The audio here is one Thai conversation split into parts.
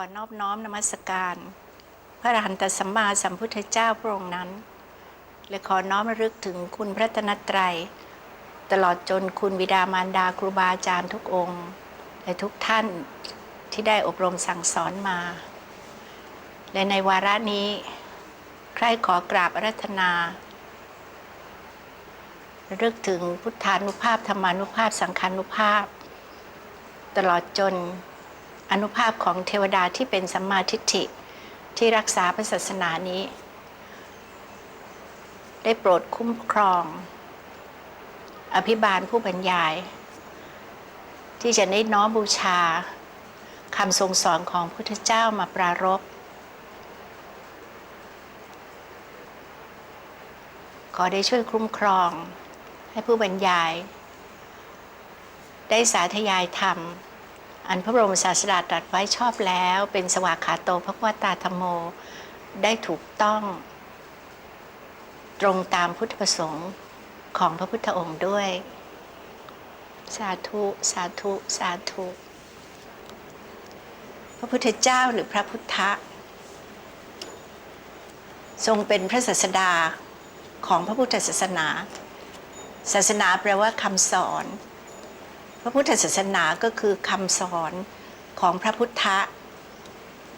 อนอบน้อมนมัสการ พระอรหันตสัมมาสัมพุทธเจ้าพระองค์นั้น และขอน้อมระลึกถึงคุณพระตนตรัย ตลอดจนคุณบิดามารดาครูบาอาจารย์ทุกองค์ และทุกท่านที่ได้อบรมสั่งสอนมา และในวาระนี้ ใครขอกราบอารัธนาระลึกถึงพุทธานุภาพธรรมานุภาพสังขานุภาพ ตลอดจน อนุภาพของเทวดาที่เป็นสัมมาทิฏฐิที่รักษาพระศาสนานี้ ได้โปรดคุ้มครอง อภิบาลผู้บรรยาย ที่จะได้น้อมบูชาคำทรงสอนของพุทธเจ้ามาปรารภขอได้ช่วยคุ้มครองให้ผู้บรรยาย ได้สาธยายธรรม อันพระบรมศาสดาตรัสไว้ชอบแล้ว เป็นสวากขาโตพระวตาธรรมโมได้ถูกต้อง ตรงตามพุทธประสงค์ของพระพุทธองค์ด้วย สาธุ สาธุ สาธุ พระพุทธเจ้าหรือพระพุทธะ ทรงเป็นพระศาสดาของพระพุทธศาสนา ศาสนาแปลว่าคำสอน พระพุทธศาสนาก็คือคำสอนของพระพุทธะ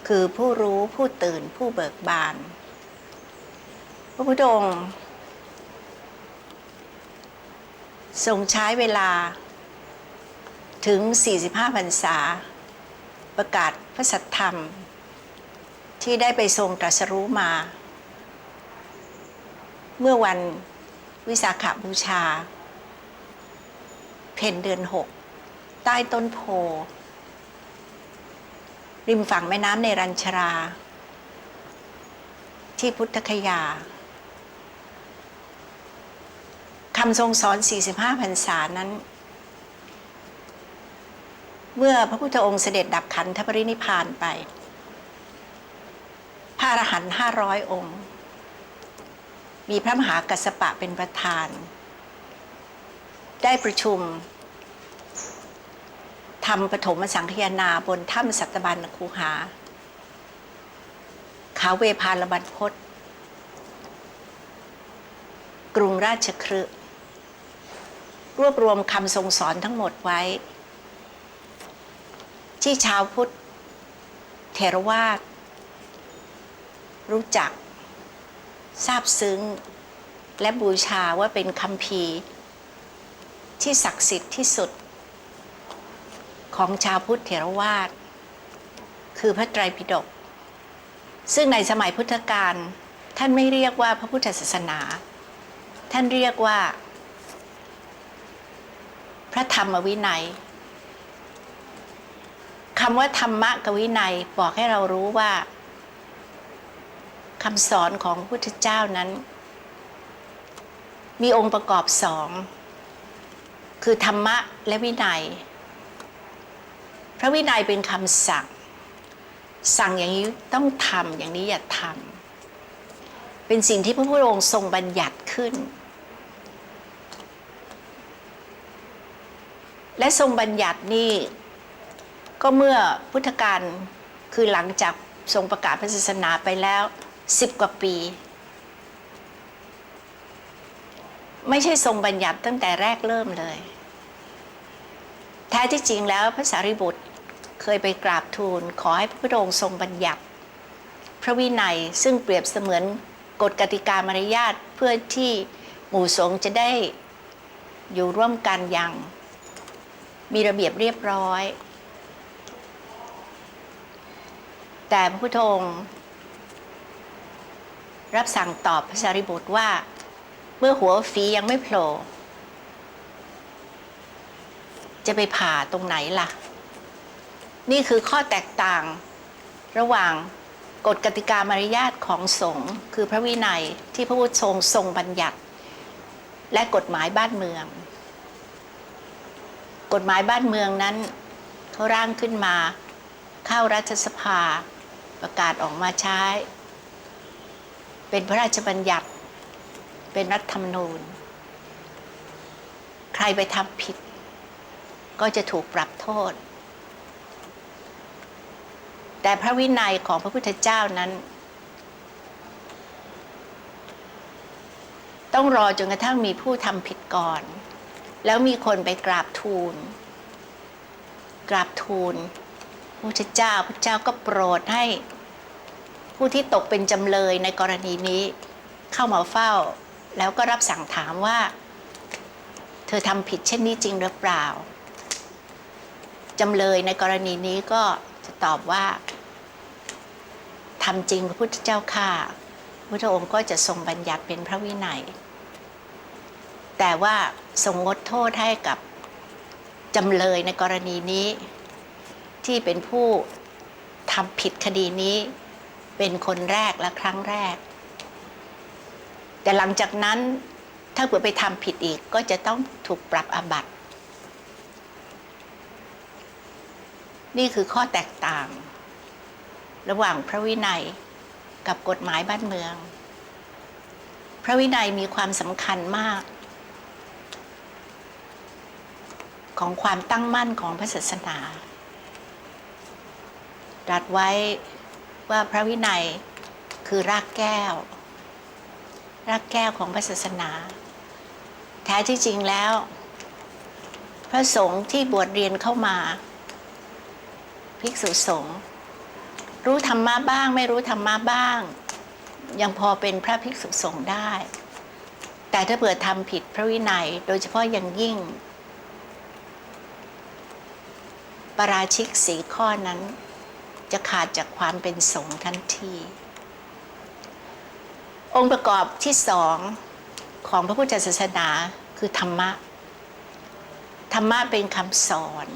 คือผู้รู้ผู้ตื่นผู้เบิกบาน พระพุทธองค์ทรงใช้เวลาถึง 45พรรษา ประกาศพระสัทธรรม ที่ได้ไปทรงตรัสรู้มา เมื่อวันวิสาขบูชา เพนเดือนหกใต้ต้นโพ ริมฝั่งแม่น้ำในรัญชรา ที่พุทธคยาคำทรงสอน 45พรรษานั้น เมื่อพระพุทธองค์เสด็จดับขันธปรินิพพานไป พระอรหันต์ห้าร้อยองค์ มีพระมหากัสสปะเป็นประธาน ได้ประชุม ทำปฐมสังคยนาบนถ้ำสัตบัญคูหา ขาเวพาลบันพศกรุงราชครึรวบรวมคำทรงสอนทั้งหมดไว้ ที่ชาวพุทธเทรวาสรู้จัก ทราบซึ้ง และบูชาว่าเป็นคำพีที่ศักดิ์สิทธิ์ที่สุด ของชาวพุทธเถรวาท คือพระไตรปิฎกซึ่งในสมัยพุทธกาลท่านไม่เรียกว่าพระพุทธศาสนา ท่านเรียกว่า พระธรรมวินัยคำว่าธรรมะกับวินัยบอกให้เรารู้ว่าคำสอนของพระพุทธเจ้านั้น มีองค์ประกอบสอง คือธรรมะและวินัย พระวินัยเป็นคำสั่ง สั่งอย่างนี้ต้องทำอย่างนี้อย่าทำเป็นสิ่งที่พระพุทธองค์ทรงบัญญัติขึ้น และทรงบัญญัตินี่ก็เมื่อพุทธกาลคือหลังจากทรงประกาศพระศาสนาไปแล้วสิบกว่าปี ไม่ใช่ทรงบัญญัติตั้งแต่แรกเริ่มเลย แท้ที่จริงแล้วพระสารีบุตร เคยไปกราบทูล ขอให้พระพุทธองค์ทรงบัญญัติ พระวินัยซึ่งเปรียบเสมือนกฎกติกามารยาทเพื่อที่หมู่สงฆ์จะได้อยู่ร่วมกันอย่างมีระเบียบเรียบร้อย แต่พระพุทธองค์รับสั่งตอบพระสารีบุตรว่า เมื่อหัวฝียังไม่โผล่จะไปผ่าตรงไหนล่ะ นี่คือข้อแตกต่างระหว่างกฎกติกามารยาทของสงฆ์คือพระวินัยที่พระพุทธองทรงบัญญัติ และกฎหมายบ้านเมือง กฎหมายบ้านเมืองนั้นเขาร่างขึ้นมา เข้ารัฐสภาประกาศออกมาใช้ เป็นพระราชบัญญัติ เป็นรัฐธรรมนูญ ใครไปทำผิด ก็จะถูกปรับโทษ แต่พระวินัยของพระพุทธเจ้านั้น ต้องรอจนกระทั่งมีผู้ทำผิดก่อน แล้วมีคนไปกราบทูล กราบทูลพระพุทธเจ้าพระเจ้าก็โปรดให้ ผู้ที่ตกเป็นจำเลยในกรณีนี้เข้ามาเฝ้า แล้วก็รับสั่งถามว่า เธอทำผิดเช่นนี้จริงหรือเปล่าจำเลยในกรณีนี้ก็ จะตอบว่าทำจริงพระพุทธเจ้าค่ะพระพุทธองค์ก็จะทรงบัญญัติเป็นพระวินัย แต่ว่าทรงงดโทษให้กับจำเลยในกรณีนี้ ที่เป็นผู้ทำผิดคดีนี้ เป็นคนแรกและครั้งแรก แต่หลังจากนั้นถ้าเผื่อไปทำผิดอีกก็จะต้องถูกปรับอาบัติ นี่คือข้อแตกต่าง ระหว่างพระวินัยกับกฎหมายบ้านเมือง พระวินัยมีความสำคัญมาก ของความตั้งมั่นของพระศาสนาตรัสไว้ว่าพระวินัยคือรากแก้ว รากแก้วของพระศาสนา แท้ที่จริงแล้ว พระสงฆ์ที่บวชเรียนเข้ามา ภิกษุสงฆ์รู้ธรรมะบ้าง ไม่รู้ธรรมะบ้าง ยังพอเป็นพระภิกษุสงฆ์ได้ แต่ถ้าเผื่อทำผิดพระวินัยโดยเฉพาะอย่างยิ่งปาราชิกสีข้อนั้นจะขาดจากความเป็นสงฆ์ทันที องค์ประกอบที่สองของพระพุทธศาสนาคือธรรมะ ธรรมะเป็นคำสอน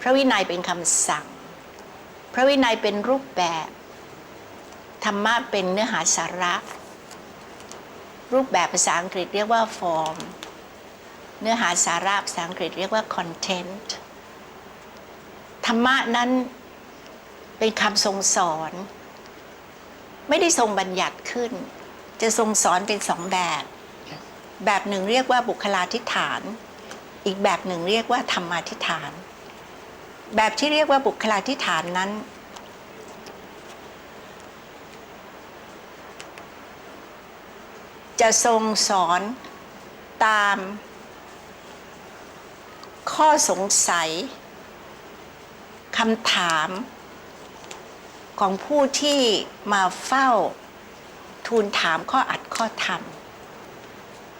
พระวินัยเป็นคำสั่ง พระวินัยเป็นรูปแบบ ธรรมะเป็นเนื้อหาสาระ รูปแบบภาษาอังกฤษเรียกว่า form เนื้อหาสาระภาษาอังกฤษเรียกว่า content ธรรมะนั้นเป็นคำทรงสอน ไม่ได้ทรงบัญญัติขึ้น จะทรงสอนเป็นสองแบบ แบบหนึ่งเรียกว่าบุคลาธิฐาน อีกแบบหนึ่งเรียกว่าธรรมาธิฐาน แบบที่เรียกว่าบุคลาธิฐานนั้น จะทรงสอนตามข้อสงสัยคำถามของผู้ที่มาเฝ้าทูลถามข้ออัดข้อธรรม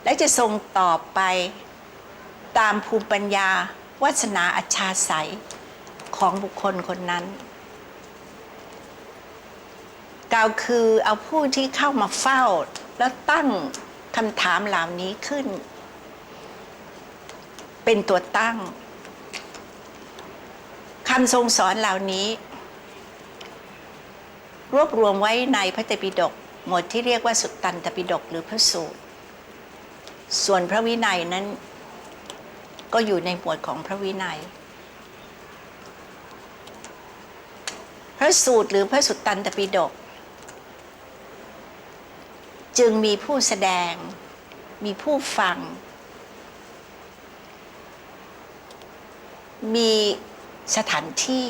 และจะทรงตอบไปตามภูมิปัญญาวาสนาอัจฉาสัย ของบุคคลคนนั้นกล่าวคือเอาผู้ที่เข้ามาเฝ้า แล้วตั้งคำถามเหล่านี้ขึ้น เป็นตัวตั้งคำทรงสอนเหล่านี้ รวบรวมไว้ในพระไตปิฎกหมวดที่เรียกว่าสุตตันตปิฎกหรือพระสูตร ส่วนพระวินัยนั้น ก็อยู่ในหมวดของพระวินัย พระสูตรหรือพระสุตตันตปิฎกจึงมีผู้แสดง มีผู้ฟัง มีสถานที่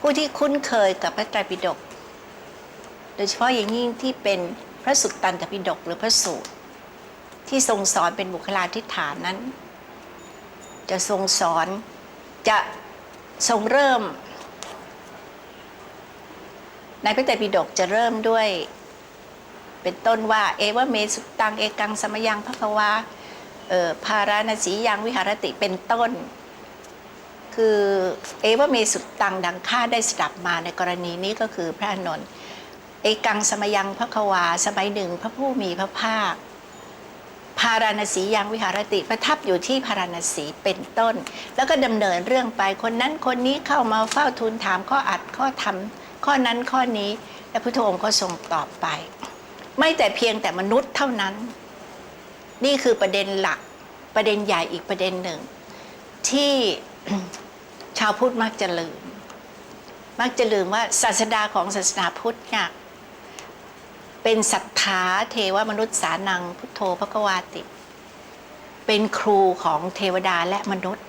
ผู้ที่คุ้นเคยกับพระไตรปิฎกโดยเฉพาะอย่างยิ่งที่เป็นพระสุตตันตปิฎกหรือพระสูตร ที่ทรงสอนเป็นบุคลาธิฐานนั้น จะทรงสอน จะทรงเริ่ม ในพระไตรปิฎกจะเริ่มด้วย เป็นต้นว่า เอวเมสุตังเอกังสมยังพระควาเอ่อพาราณสียังวิหารติเป็นต้น คือเอวเมสุตังดังข้าได้สดับมาในกรณีนี้ก็คือพระอานนท์เอกังสมยังพระควา สมัยหนึ่งพระผู้มีพระภาค พาราณสียังวิหารติประทับอยู่ที่พาราณสีเป็นต้น แล้วก็ดำเนินเรื่องไปคนนั้นคนนี้เข้ามาเฝ้าทูลถามข้ออัดข้อธรรมข้อนั้นข้อนี้ และพระพุทธองค์ก็ทรงตอบไป ไม่แต่เพียงแต่มนุษย์เท่านั้น นี่คือประเด็นหลักประเด็นใหญ่อีกประเด็นหนึ่ง ที่ชาวพุทธมักจะลืม มักจะลืมว่าศาสดาของศาสนาพุทธเนี่ย เป็นศรัทธาเทวมนุษย์สานังพุทโธพระกวาติ เป็นครูของเทวดาและมนุษย์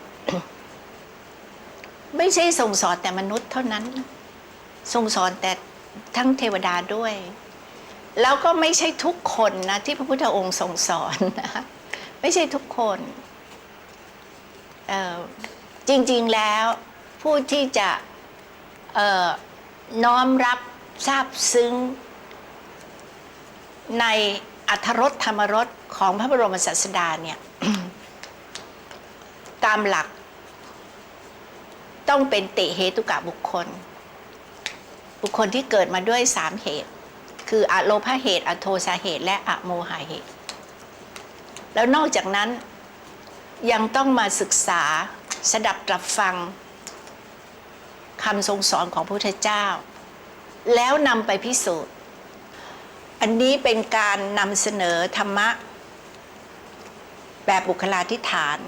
ไม่ใช่ทรงสอนแต่มนุษย์เท่านั้นทรงสอนแต่ทั้งเทวดาด้วย แล้วก็ไม่ใช่ทุกคนนะ ที่พระพุทธองค์ทรงสอนนะไม่ใช่ทุกคนจริง ๆแล้วผู้ที่จะน้อมรับทราบซึ้ง ในอัธรสธรรมรสของพระบรมศาสดาเนี่ยตามหลัก ต้องเป็นติเหตุกะบุคคล บุคคลที่เกิดมาด้วยสามเหตุ คืออะโลภะเหตุ อโทสาเหตุ และอะโมหะเหตุ แล้วนอกจากนั้นยังต้องมาศึกษาสดับตรับฟังคำทรงสอนของพระพุทธเจ้า แล้วนำไปพิสูจน์ อันนี้เป็นการนำเสนอธรรมะ แบบบุคลาธิฐาน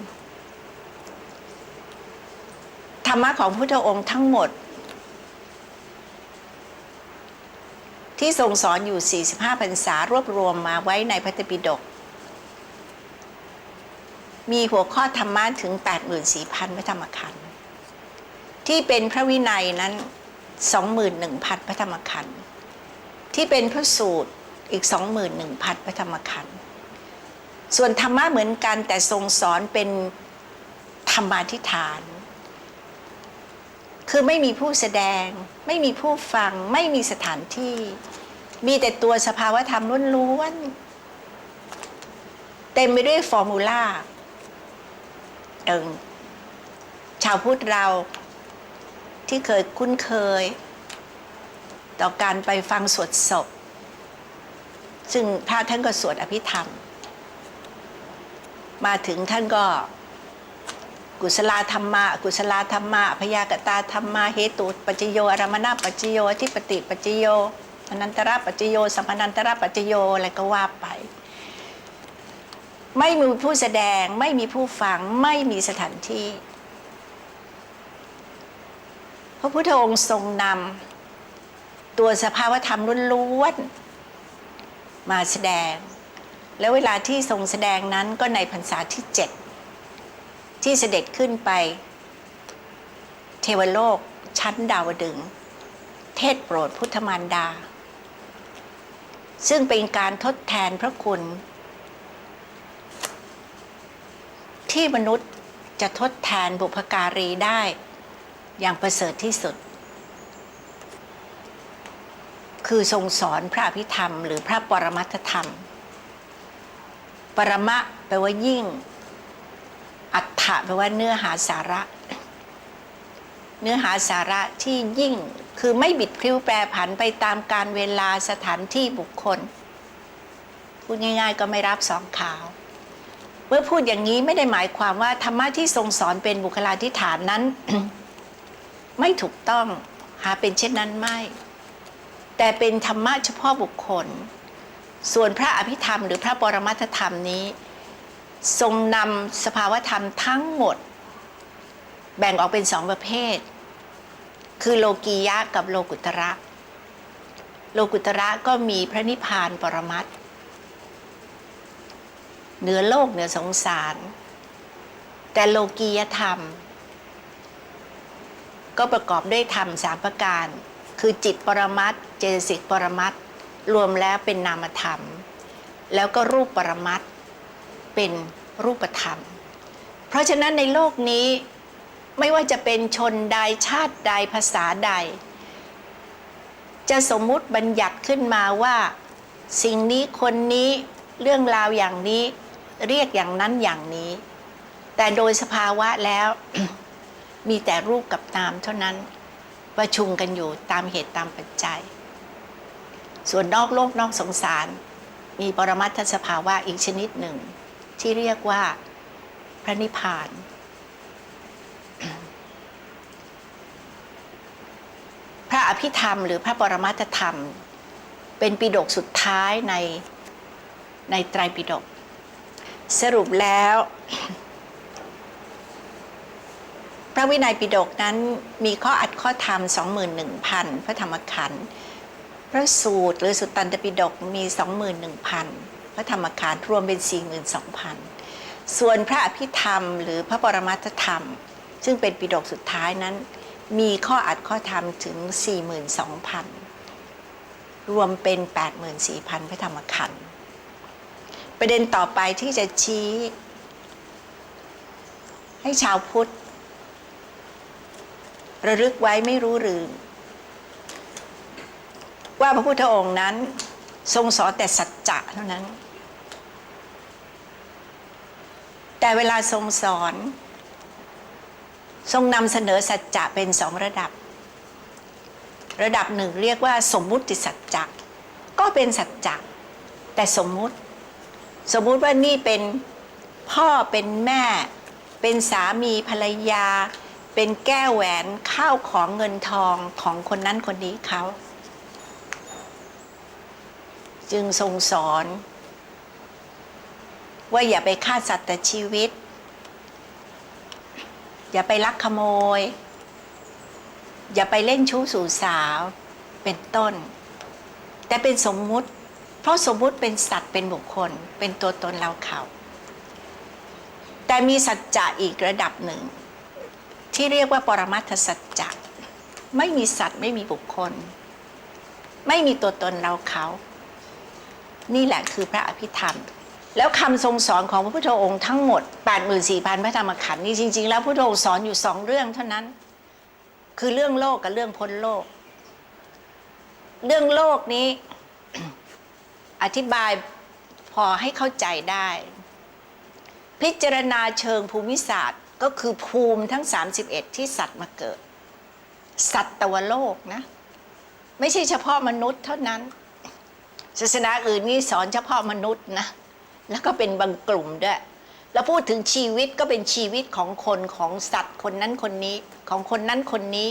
ธรรมะของพุทธองค์ทั้งหมด ที่ทรงสอนอยู่ 45พรรษารวบรวมมาไว้ในพระไตรปิฎกมีหัวข้อธรรมะถึง 84,000 พระธรรมขันธ์ที่เป็นพระวินัยนั้น 21,000 พระธรรมขันธ์ที่เป็นพระสูตร อีก 21,000 พระธรรมขันธ์ส่วนธรรมะเหมือนกันแต่ทรงสอนเป็นธรรมาทิฐาน คือไม่มีผู้แสดง ไม่มีผู้ฟัง ไม่มีสถานที่ มีแต่ตัวสภาวธรรมล้วนๆเต็มไปด้วยฟอร์มูลาเออชาวพุทธเราที่เคยคุ้นเคย ต่อการไปฟังสวดศพ ซึ่งพระท่านก็สวดอภิธรรม มาถึงท่านก็ กุศลธรรมะ กุศลธรรมะพยากตาธรรมะเหตุปัจจโยอารมณปัจจโยทิปติปัจจโยอนันตระปัจจโยสัมพนันตระปัจจโยอะไรก็ว่าไป ไม่มีผู้แสดงไม่มีผู้ฟังไม่มีสถานที่พระพุทธองค์ทรงนำตัวสภาวธรรมล้วนๆ มาแสดง แล้วเวลาที่ทรงแสดงนั้นก็ในพรรษาที่เจ็ดที่เสด็จขึ้นไป เทวโลกชั้นดาวดึง เทศโปรดพุทธมารดา ซึ่งเป็นการทดแทนพระคุณ ที่มนุษย์จะทดแทนบุพการีได้อย่างประเสริฐที่สุด คือทรงสอนพระอภิธรรม หรือพระปรมัตธรรม ปรมะแปลว่ายิ่ง อัฏฐะแปลว่าเนื้อหาสาระ เนื้อหาสาระที่ยิ่งคือไม่บิดพลิ้วแปรผันไปตามการเวลาสถานที่บุคคล พูดง่าย ๆ ก็ไม่รับสองข่าว เมื่อพูดอย่างนี้ไม่ได้หมายความว่าธรรมะที่ทรงสอนเป็นบุคลาธิฐานนั้น ไม่ถูกต้องหาเป็นเช่นนั้นไม่ แต่เป็นธรรมะเฉพาะบุคคล ส่วนพระอภิธรรม หรือพระปรมัตธรรมนี้ ทรงนำสภาวธรรมทั้งหมด แบ่งออกเป็นสองประเภท คือโลกียะกับโลกุตระ โลกุตระก็มีพระนิพพานปรมัตถ์เหนือโลกเหนือสงสาร แต่โลกียธรรม ก็ประกอบด้วยธรรมสามประการ คือจิตปรมัตเจตสิกปรมัตรวมแล้วเป็นนามธรรม แล้วก็รูปปรมัตเป็นรูปธรรม เพราะฉะนั้นในโลกนี้ไม่ว่าจะเป็นชนใดชาติใดภาษาใด จะสมมุติบัญญัติขึ้นมาว่า สิ่งนี้คนนี้เรื่องราวอย่างนี้เรียกอย่างนั้นอย่างนี้ แต่โดยสภาวะแล้วมีแต่รูปกับนามเท่านั้น ประชุมกันอยู่ตามเหตุตามปัจจัย ส่วนนอกโลกนอกสงสาร มีปรมัตถสภาวะอีกชนิดหนึ่ง ที่เรียกว่าพระนิพพาน พระอภิธรรมหรือพระปรมัตถธรรม เป็นปิฎกสุดท้ายในในไตรปิฎกสรุปแล้ว พระวินัยปิฎกนั้นมีข้ออัดข้อธรรม 21,000 พระธรรมขันธ์พระสูตรหรือสุตตันตปิฎกมี 21,000 พระธรรมขันธ์รวมเป็น 42,000 ส่วนพระอภิธรรม หรือพระปรมัตถธรรม ซึ่งเป็นปิฎกสุดท้ายนั้น มีข้ออัดข้อธรรมถึง 42,000 รวมเป็น 84,000 พระธรรมขันธ์ประเด็นต่อไปที่จะชี้ให้ชาวพุทธ ระลึกไว้ไม่รู้ลืม ว่าพระพุทธองค์นั้นทรงสอนแต่สัจจะเท่านั้น แต่เวลาทรงสอน ทรงนำเสนอสัจจะเป็นสองระดับ ระดับหนึ่งเรียกว่าสมมุติสัจจะก็เป็นสัจจะแต่สมมุติ สมมุติว่านี่เป็นพ่อเป็นแม่ เป็นสามีภรรยา เป็นแก้วแหวนข้าวของเงินทองของคนนั้นคนนี้เขา จึงทรงสอน ว่าอย่าไปฆ่าสัตว์แต่ชีวิต อย่าไปลักขโมย อย่าไปเล่นชู้สู่สาวเป็นต้น แต่เป็นสมมุติ เพราะสมมุติเป็นสัตว์เป็นบุคคล เป็นตัวตนเราเขา แต่มีสัจจะอีกระดับหนึ่ง ที่เรียกว่าปรมัตถสัจจะไม่มีสัตว์ไม่มีบุคคล ไม่มีตัวตนเราเขา นี่แหละคือพระอภิธรรม แล้วคำทรงสอนของพระพุทธองค์ทั้งหมด 84,000พระธรรมขันธ์นี่จริง ๆ แล้วพระพุทธองค์สอนอยู่สองเรื่องเท่านั้น คือเรื่องโลกกับเรื่องพ้นโลก เรื่องโลกนี้ อธิบายพอให้เข้าใจได้ พิจารณาเชิงภูมิศาสตร์ ก็คือภูมิทั้ง 31 ที่สัตว์มาเกิด สัตว์ตวโลกนะ ไม่ใช่เฉพาะมนุษย์เท่านั้น ศาสนาอื่นนี่สอนเฉพาะมนุษย์นะ แล้วก็เป็นบางกลุ่มด้วย แล้วพูดถึงชีวิตก็เป็นชีวิตของคนของสัตว์คนนั้นคนนี้ของคนนั้นคนนี้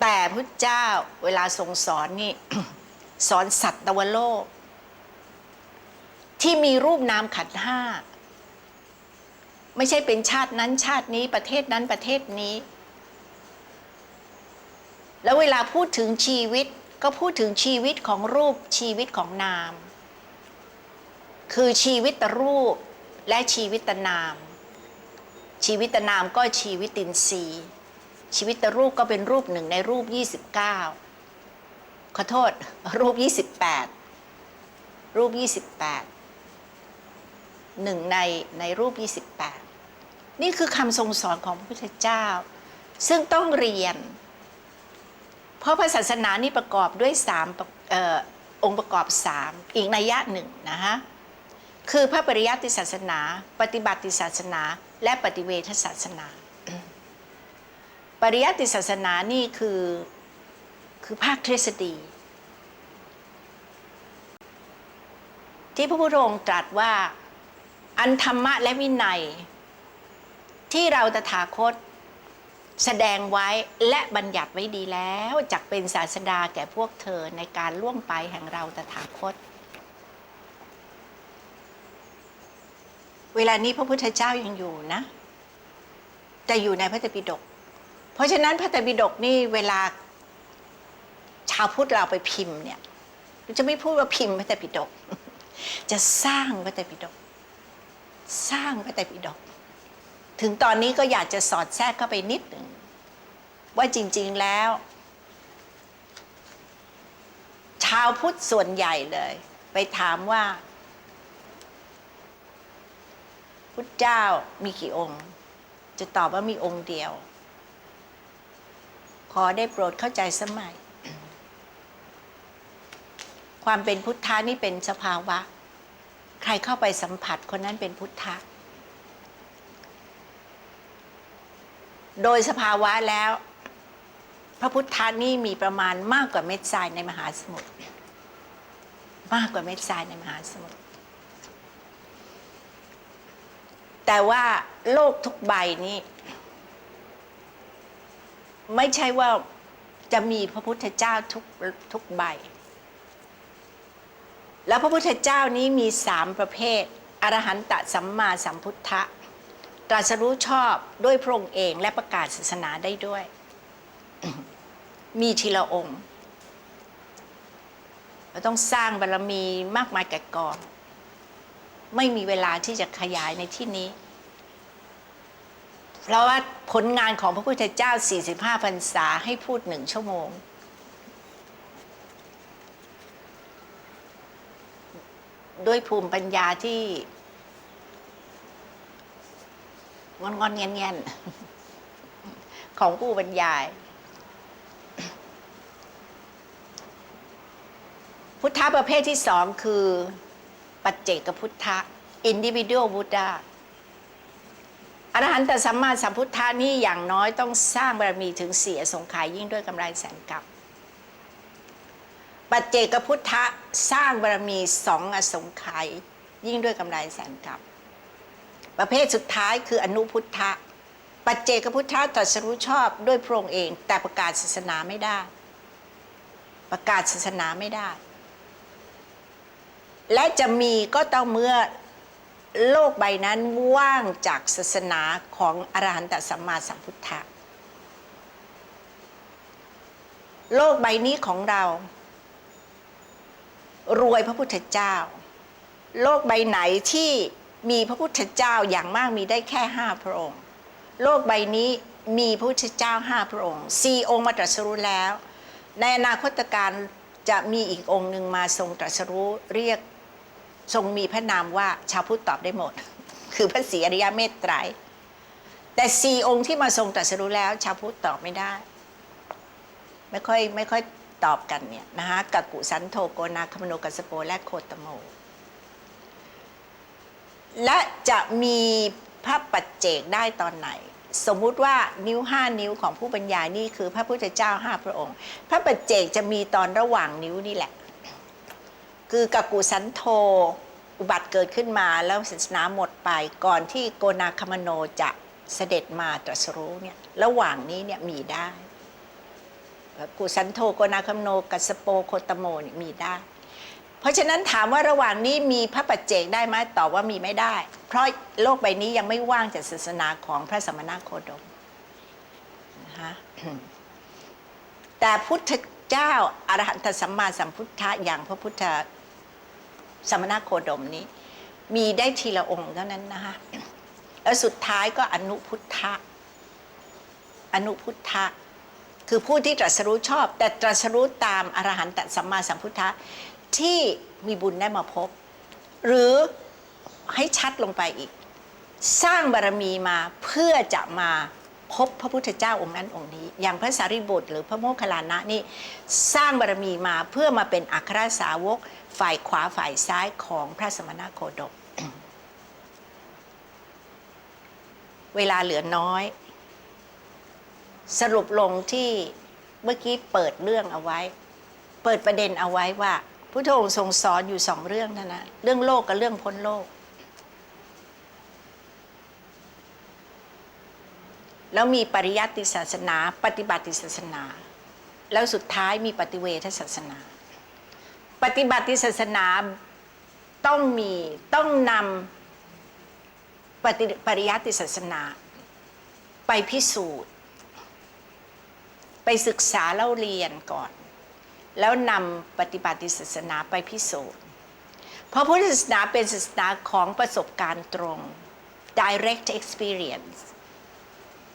แต่พระเจ้าเวลาทรงสอนนี่ สอนสัตว์ตวโลก ที่มีรูปนามขันห้า ไม่ใช่เป็นชาตินั้นชาตินี้ประเทศนั้นประเทศนี้ แล้วเวลาพูดถึงชีวิตก็พูดถึงชีวิตของรูปชีวิตของนาม คือชีวิตรูปและชีวิตนาม ชีวิตนามก็ชีวิตินทรีย์ชีวิตรูปก็เป็นรูปหนึ่งในรูป 29 ขอโทษ รูป 28 รูป 28หนึ่งในในรูป 28 นี่คือคำทรงสอนของพระพุทธเจ้า ซึ่งต้องเรียน เพราะพระศาสนานี่ประกอบด้วยสามออองค์ประกอบสามอีกนัยยะหนึ่งนะฮะคือพระปริยัติศาสนา ปฏิบัติศาสนา และปฏิเวทศาสนา ปริยัติศาสนานี่คือคือภาคทฤษฎี ที่พระพุทธองค์ตรัสว่าอันธรรมะและวินัย ที่เราตถาคตแสดงไว้และบัญญัติไว้ดีแล้วจักเป็นศาสดาแก่พวกเธอในการล่วงไปแห่งเราตถาคต เวลานี้พระพุทธเจ้ายังอยู่นะ แต่อยู่ในพระตรปิฎกเพราะฉะนั้นพระตรปิฎกนี่เวลา ชาวพุทธเราไปพิมพ์เนี่ยจะไม่พูดว่าพิมพ์พระตรปิฎกจะสร้างพระตรปิฎกสร้างพระตรปิฎก ถึงตอนนี้ก็อยากจะสอดแทรกเข้าไปนิดหนึ่งว่าจริง ๆแล้ว ชาวพุทธส่วนใหญ่เลย ไปถามว่า พุทธเจ้ามีกี่องค์ จะตอบว่ามีองค์เดียว ขอได้โปรดเข้าใจสมัย ความเป็นพุทธานี่เป็นสภาวะ ใครเข้าไปสัมผัสคนนั้นเป็นพุทธะ โดยสภาวะแล้ว พระพุทธานี่มีประมาณมากกว่าเม็ดทรายในมหาสมุทรมากกว่าเม็ดทรายในมหาสมุทรแต่ว่าโลกทุกใบนี้ไม่ใช่ว่าจะมีพระพุทธเจ้าทุกทุกใบ แล้วพระพุทธเจ้านี้มีสามประเภท อรหันตสัมมาสัมพุทธะ ตรัสรู้ชอบด้วยพระองค์เองและประกาศศาสนาได้ด้วย มีทีละองค์เราต้องสร้างบารรมีมากมายแก่กองไม่มีเวลาที่จะขยายในที่นี้ เพราะว่าผลงานของพระพุทธเจ้า 45พรรษาให้พูดหนึ่งชั่วโมง ด้วยภูมิปัญญาที่ งอนงอนเงียนเงียนของผู้บรรยาย พุทธะประเภทที่สองคือ ปัจเจกพุทธะ individual Buddha อรหันตสัมมาสัมพุทธานี่อย่างน้อยต้องสร้างบารมีถึงเสียสงขายยิ่งด้วยกำไรแสนกับ ปัจเจกพุทธะสร้างบารมีสองอสงไขยยิ่งด้วยกำไรแสนกับ ประเภทสุดท้ายคืออนุพุทธะ ปัจเจกพุทธะตรัสรู้ชอบด้วยพระองค์เอง แต่ประกาศศาสนาไม่ได้ ประกาศศาสนาไม่ได้ และจะมีก็ต้องเมื่อโลกใบนั้นว่างจากศาสนาของอรหันตสัมมาสัมพุทธะโลกใบนี้ของเรา รวยพระพุทธเจ้า โลกใบไหนที่ มีพระพุทธเจ้าอย่างมากมีได้แค่ห้าพระองค์ โลกใบนี้มีพระพุทธเจ้าห้าพระองค์สี่องค์มาตรัสรู้แล้ว ในอนาคตการจะมีอีกองค์หนึ่งมาทรงตรัสรู้เรียกทรงมีพระนามว่าชาวพุทธตอบได้หมด คือพระศรีอริยเมตไตรแต่สี่องค์ที่มาทรงตรัสรู้แล้ว ชาวพุทธตอบไม่ได้ ไม่ค่อยไม่ค่อยตอบกันเนี่ยนะคะกักกุสันโธโกนาคมโนกัสสโปและโคตโม และจะมีพระปัจเจกได้ตอนไหน สมมุติว่านิ้วห้านิ้วของผู้บรรยายนี่คือพระพุทธเจ้าห้าพระองค์ พระปัจเจกจะมีตอนระหว่างนิ้วนี่แหละ คือกักุสันโธอุบัติเกิดขึ้นมาแล้วศาสนาหมดไปก่อนที่โกนาคมโนจะเสด็จมาตรัสรู้เนี่ยระหว่างนี้เนี่ยมีได้กักกุสันโธโกนาคมโนกัสโปโคตโมเนี่ยมีได้ ราะฉะนั้นถามว่าระหว่างนี้มีพระปัจเจกได้ไหมตอบว่ามีไม่ได้ เพราะโลกใบนี้ยังไม่ว่างจากศาสนาของพระสมณโคดมนะคะแต่พุทธเจ้าอรหันตสัมมาสัมพุทธะอย่างพระพุทธสมณโคดมนี้ มีได้ทีละองค์เท่านั้นนะคะแล้วสุดท้ายก็อนุพุทธะอนุพุทธะคือผู้ที่ตรัสรู้ชอบ แต่ตรัสรู้ตามอรหันตสัมมาสัมพุทธะ ที่มีบุญได้มาพบ หรือให้ชัดลงไปอีก สร้างบารมีมาเพื่อจะมาพบพระพุทธเจ้าองค์นั้นองค์นี้ อย่างพระสารีบุตรหรือพระโมคคัลลานะนี่สร้างบารมีมาเพื่อมาเป็นอัครสาวกฝ่ายขวาฝ่ายซ้ายของพระสมณโคดมเวลาเหลือน้อย สรุปลงที่เมื่อกี้เปิดเรื่องเอาไว้ เปิดประเด็นเอาไว้ว่า พุทธองค์ทรงสอนอยู่สองเรื่องเท่านั้นเรื่องโลกกับเรื่องพ้นโลก แล้วมีปริยัติศาสนา ปฏิบัติศาสนา แล้วสุดท้ายมีปฏิเวทศาสนา ปฏิบัติศาสนาต้องมีต้องนำปฏิปริยัติศาสนา ไปพิสูจน์ ไปศึกษาเล่าเรียนก่อน แล้วนำปฏิบัติศาสนาไปพิสูจน์ เพราะพุทธศาสนาเป็นศาสนาของประสบการณ์ตรง direct experience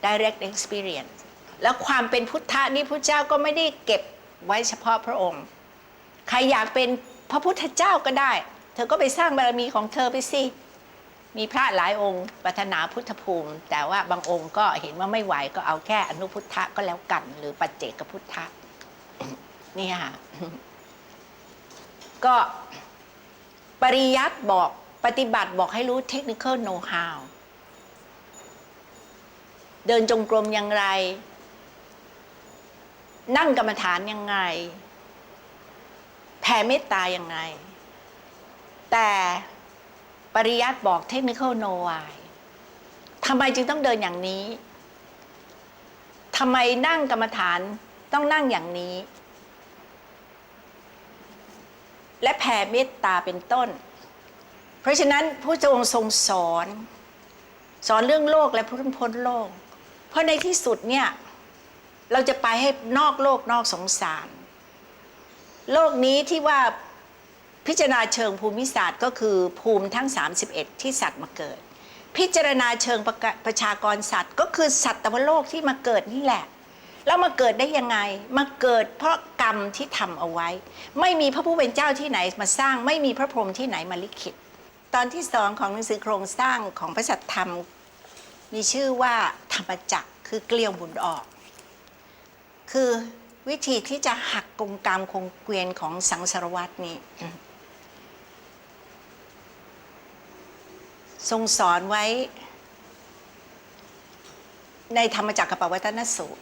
direct experience แล้วความเป็นพุทธะนี่พระเจ้าก็ไม่ได้เก็บไว้เฉพาะพระองค์ ใครอยากเป็นพระพุทธเจ้าก็ได้ เธอก็ไปสร้างบารมีของเธอไปสิ มีพระหลายองค์ปรารถนาพุทธภูมิ แต่ว่าบางองค์ก็เห็นว่าไม่ไหวก็เอาแค่อนุพุทธะก็แล้วกัน หรือปัจเจกพุทธะ นี่ค่ะก็ปริยัติบอกปฏิบัติบอกให้รู้เทคนิค know how เดินจงกรมอย่างไร นั่งกรรมฐานยังไง แผ่เมตตายังไง แต่ปริยัติบอกเทคนิค know why ทำไมจึงต้องเดินอย่างนี้ทำไมนั่งกรรมฐานต้องนั่งอย่างนี้ และแผ่เมตตาเป็นต้น เพราะฉะนั้นพระองค์ทรงสอน สอนเรื่องโลกและพ้นพ้นโลก เพราะในที่สุดเนี่ยเราจะไปให้นอกโลกนอกสงสาร โลกนี้ที่ว่าพิจารณาเชิงภูมิศาสตร์ก็คือภูมิทั้ง 31 ที่สัตว์มาเกิด พิจารณาเชิงประกะประชากรสัตว์ ก็คือสัตว์ตวโลกที่มาเกิดนี่แหละ แล้วมาเกิดได้ยังไง มาเกิดเพราะกรรมที่ทำเอาไว้ ไม่มีพระผู้เป็นเจ้าที่ไหนมาสร้าง ไม่มีพระพรหมที่ไหนมาลิขิต ตอนที่สองของหนังสือโครงสร้างของพระสัทธรรม มีชื่อว่าธรรมจักรคือเกลียวบุญออก คือวิธีที่จะหักกงกรรมคงเกวียนของสังสารวัตนี้ ทรงสอนไว้ ในธรรมจักรกับปวัตนสูตร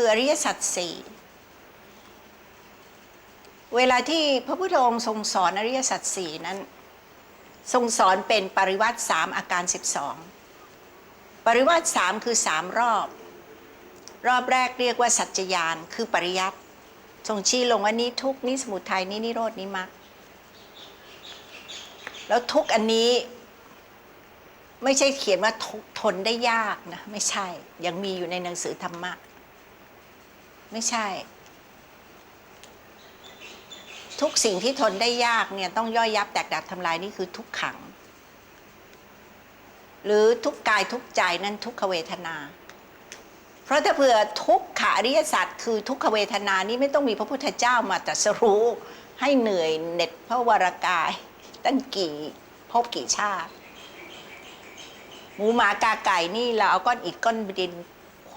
คืออริยสัจสี่เวลาที่พระพุทธองค์ทรงสอนอริยสัจสี่นั้น ทรงสอนเป็นปริวัติสามอาการสิบสองปริวัติสามคือสามรอบ รอบแรกเรียกว่าสัจจยานคือปริยัติทรงชี้ลงว่านี้ทุกนี้สมุทัยนี้นิโรดนี้มรรคแล้วทุกอันนี้ไม่ใช่เขียนว่าทุกทนได้ยากนะ ไม่ใช่ยังมีอยู่ในหนังสือธรรมะ ไม่ใช่ ทุกสิ่งที่ทนได้ยากเนี่ยต้องย่อยยับแตกดับทำลายนี่คือทุกขัง หรือทุกกายทุกใจนั้นทุกขเวทนา เพราะถ้าเผื่อทุกขอริยสัจคือทุกขเวทนานี้ไม่ต้องมีพระพุทธเจ้ามาตรัสรู้ให้เหนื่อยเหน็ดพระวรากาย ตั้งกี่ภพกี่ชาติหมูหมากาไก่นี่เราเอาก้อนอิฐก้อนดิน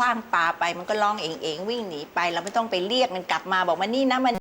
คว้างปลาไปมันก็ร้องเองเองวิ่งหนีไปเราไม่ต้องไปเรียกมันกลับมาบอกมานี่นะมัน